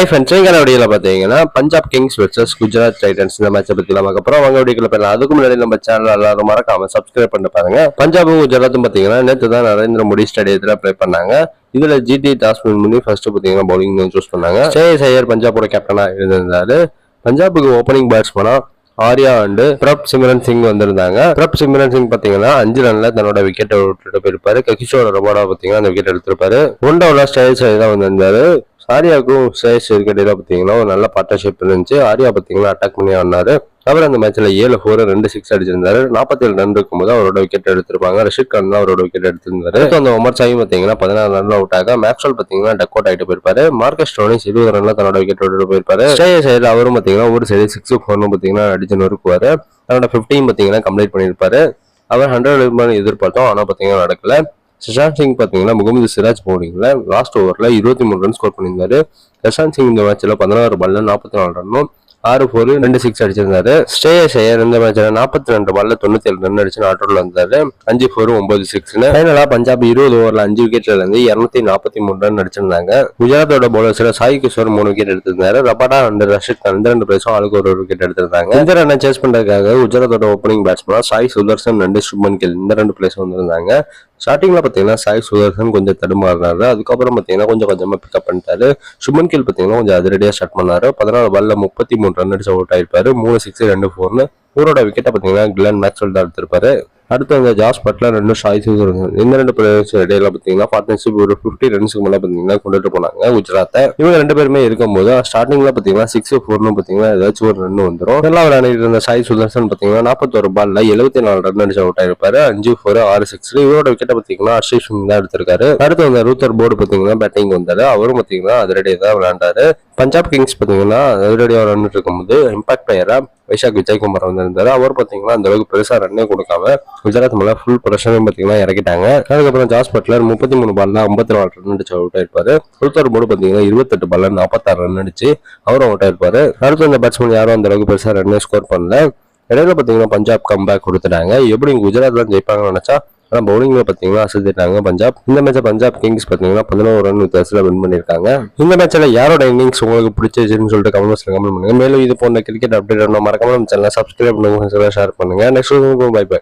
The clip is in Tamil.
ஹை ஃப்ரெண்ட்ஸ் எங்கள் வீடியோவில் பார்த்தீங்கன்னா Punjab Kings versus Gujarat Titans இந்த மேட்சை பற்றி நமக்கு அப்புறம் அவங்க வீடியோக்குள்ள போயிடலாம். அதுக்கு முன்னாடி நம்ம சேனல் எல்லாரும் மறக்காம சப்ஸ்கிரைப் பண்ணி பாருங்க. பஞ்சாபும் குஜராத்தும் பார்த்தீங்கன்னா நேற்று தான் நரேந்திர மோடி ஸ்டேடியத்தில் ப்ளே பண்ணாங்க. இதில் ஜிடி டாஸ் முன்னி பண்ணி ஃபர்ஸ்ட் பார்த்தீங்கன்னா பவுலிங் சூஸ் பண்ணாங்க. ஸ்ரேயஸ் ஐயர் பஞ்சாபோட கேப்டனாக இருந்திருந்தாரு. பஞ்சாபுக்கு ஓப்பனிங் பேட்ஸ்மனா ஆர்யா அண்டு பிரப் சிம்ரன் சிங் வந்திருந்தாங்க. பிரப் சிம்ரன் சிங் பாத்தீங்கன்னா அஞ்சு ரன்ல தன்னோட விக்கெட்டை விட்டுட்டு போயிருப்பாரு. ககிஷோட ரபாடா பாத்தீங்கன்னா அந்த விக்கெட் எடுத்திருப்பாரு. ஒன் டவுல ஸ்டேஜ் தான் வந்திருந்தாரு ஆரியாவுக்கும் ஸ்டேஜ் இருக்கையில பாத்தீங்கன்னா ஒரு நல்ல பார்ட்னர்ஷிப் இருந்துச்சு. ஆர்யா பாத்தீங்கன்னா அட்டாக் பண்ணி ஆனாரு அவர் அந்த மேட்ச்ல ஏழு ஃபோர் ரெண்டு சிக்ஸ் அடிச்சிருந்தாரு. நாற்பத்தி ஏழு ரன் இருக்கும்போது அவரோட விக்கெட் எடுத்திருப்பாங்க. ரஷித் கான் தான் அவரோட விக்கெட் எடுத்திருந்தாரு. அந்த உமர் சாயும் பாத்தீங்கன்னா பதினாறு ரன்ல அவுட் ஆக மேக்ஸ்வல் பாத்தீங்கன்னா டக் அவுட் ஆகிட்டு போயிருப்பாரு. மார்க்கஸ் டோனிஸ் இருபது ரன்ல தன்னோட விக்கெட் எடுத்து போயிருப்பாரு. ஸ்ரேயஸ் சைடில் அவரும் பாத்தீங்கன்னா ஒரு சைடு சிக்ஸ் ஃபோர்னு பாத்தீங்கன்னா அடிச்சு நொறுக்குவாரு. தன்னோட பிப்டீன் பாத்தீங்கன்னா கம்ப்ளீட் பண்ணியிருப்பாரு. அவர் ஹண்ட்ரட் எதிர்பார்த்தோம் ஆனா பாத்தீங்கன்னா நடக்கல. சுஷாந்த் சிங் பாத்தீங்கன்னா முகமது சிராஜ் பவுலிங்ல லாஸ்ட் ஓவர்ல இருபத்தி மூணு ரன் ஸ்கோர் பண்ணியிருந்தாரு. பிரசாந்த் சிங் இந்த மேட்ச்ல பதினாறு பால்ல நாற்பத்தி நாலு ரன்னும் ஆறு ஃபோர் ரெண்டு சிக்ஸ் அடிச்சிருந்தாரு. ஸ்ரேயஸ் ஐயர் இந்த மேட்ச்ல நாற்பத்தி ரெண்டு பால்ல தொண்ணூத்தி ஏழு ரன் அடிச்சு நாட்டோட வந்தாரு. அஞ்சு ஃபோர் ஒன்பது சிக்ஸ்னு ஃபைனலா பஞ்சாப் இருபது ஓவர்ல அஞ்சு விக்கெட்ல இருந்து இருநூத்தி நாற்பத்தி மூணு ரன் அடிச்சிருந்தாங்க. குஜராத்தோட பவுலர்ஸ்ல சாய் கிஷோர் மூணு விக்கெட் எடுத்திருந்தாரு. ரபாடா அண்ட் ரஷித் கான் இந்த ரெண்டு பிளேஸும் ஆளுக்கு ஒரு விக்கெட் எடுத்திருந்தாங்க. இந்த ரன்னை சேஸ் பண்றதுக்காக குஜராத்தோட ஓப்பனிங் பேட்ஸ்மனா சாய் சுதர்சன் ரெண்டு சுப்மன் கில் இந்த ரெண்டு பிளேஸ் வந்திருந்தாங்க. ஸ்டார்டிங்கில் பார்த்தீங்கன்னா சாய் சுதர்சன் கொஞ்சம் தடுமாறினாரு. அதுக்கப்புறம் பார்த்தீங்கன்னா கொஞ்சம் கொஞ்சமாக பிக்கப் பண்ணிட்டாரு. சுமன் கில் பார்த்தீங்கன்னா கொஞ்சம் அதிரடியாக ஸ்டார்ட் பண்ணார். பதினாறு பாலில் முப்பத்தி மூணு ரன் அடிச்சு அவுட் ஆயிருப்பாரு. மூணு சிக்ஸ் ரெண்டு ஃபோர்னு ஊரோட விக்கெட்டை பார்த்தீங்கன்னா கிளன் மேக்ஸ்வெல் தான் எடுத்திருப்பாரு. அடுத்து அந்த ஜாஸ் பட்லர் ரெண்டு ஷாய் சுதர்சன் இந்த ரெண்டு பிளேயர்ஸ் இடையில பார்த்தீங்கன்னா பார்ட்னர்ஷிப் ஒரு ஃபிஃப்டி ரன்ஸ்க்கு மேலே பார்த்தீங்கன்னா கொண்டுட்டு போனாங்க. குஜராத்தை இவங்க ரெண்டு பேருமே இருக்கும்போது ஸ்டார்டிங்ல பார்த்தீங்கன்னா சிக்ஸ் ஃபோர்னு பார்த்தீங்கன்னா ஏதாச்சும் ஒரு ரன் வந்துடும் நல்லா விளையாடிட்டு இருந்த சாய் சுதர்சன் பார்த்தீங்கன்னா நாற்பத்தொரு பால்ல எழுபத்தி நாலு ரன் அடிச்சு அவுட் ஆயிருப்பாரு. அஞ்சு ஃபோர் ஆறு சிக்ஸ் இவரோட விக்கெட்டை பார்த்தீங்கன்னா ஹர்ஷிப் சிங் தான் எடுத்திருக்காரு. அடுத்து அந்த ரூத்தர் போர்டு பார்த்தீங்கன்னா பேட்டிங் வந்தாரு. அவரும் பார்த்தீங்கன்னா அதிரடியாக தான் விளையாண்டாரு பஞ்சாப் கிங்ஸ் பார்த்தீங்கன்னா அதிரடியாக ரன் இருக்கும்போது இம்பாக்ட் பிளேயரா வைஷாக் விஜயகுமார் வந்திருந்தாரு. அவர் பாத்தீங்கன்னா அந்த அளவுக்கு பெருசா ரன்னே கொடுக்காம குஜராத் மேல ஃபுல் ப்ரெஷரும் பாத்தீங்கன்னா இறக்கிட்டாங்க. அதுக்கப்புறம் ஜாஸ் பட்லர் முப்பத்தி மூணு பால்ல ஐம்பத்தி நாலு ரன் அடிச்சு அவுட் ஆயிருப்பாரு. ரூத்தர் போர்டு பாத்தீங்கன்னா இருபத்தெட்டு பால்ல நாற்பத்தாறு ரன் அடிச்சு அவரும் அவுட் ஆயிருப்பாரு. அடுத்து அந்த பேட்ஸ்மேன் யாரும் அந்த அளவுக்கு பெருசா ரன்னே ஸ்கோர் பண்ணல. இடையில பாத்தீங்கன்னா பஞ்சாப் கம்பேக் கொடுத்துட்டாங்க. எப்படி குஜராத் தான் ஜெயிப்பாங்கன்னு நினைச்சா ஆனால் பவுலிங்கில் பார்த்தீங்கன்னா அசத்திட்டாங்க பஞ்சாப் இந்த மேட்சை பஞ்சாப் கிங்ஸ் பார்த்தீங்கன்னா பதினோரு ரன் வித்தியாசத்தில் வின் பண்ணியிருக்காங்க இந்த மேட்சில் யாரோட இன்னிங்ஸ் உங்களுக்கு பிடிச்சிருச்சுன்னு சொல்லிட்டு கமெண்ட் பாக்ஸ்ல கமெண்ட் பண்ணுங்க. மேலும் இது போன்ற கிரிக்கெட் அப்டேட் மறக்காம நம்ம சேனலை சப்ஸ்கிரைப் பண்ணுங்க. ஷேர் பண்ணுங்க. Next by by